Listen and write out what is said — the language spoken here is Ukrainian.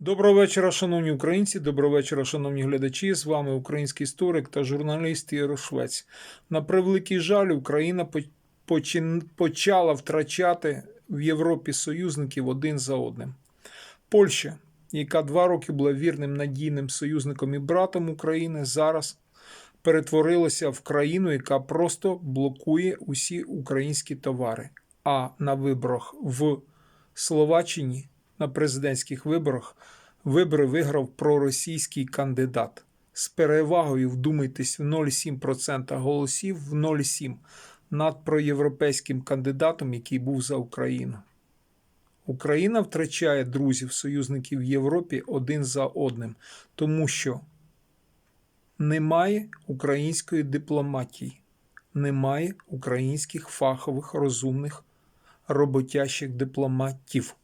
Доброго вечора, шановні українці. Доброго вечора, шановні глядачі. З вами український історик та журналіст Швець. На превеликий жаль, Україна почала втрачати в Європі союзників один за одним. Польща, яка два роки була вірним надійним союзником і братом України, зараз перетворилася в країну, яка просто блокує усі українські товари. А на виборах в Словаччині на президентських виборах вибори виграв проросійський кандидат з перевагою, вдумайтесь, в 0,7% голосів в 0,7% над проєвропейським кандидатом, який був за Україну. Україна втрачає друзів, союзників в Європі один за одним, тому що немає української дипломатії, немає українських фахових розумних роботящих дипломатів.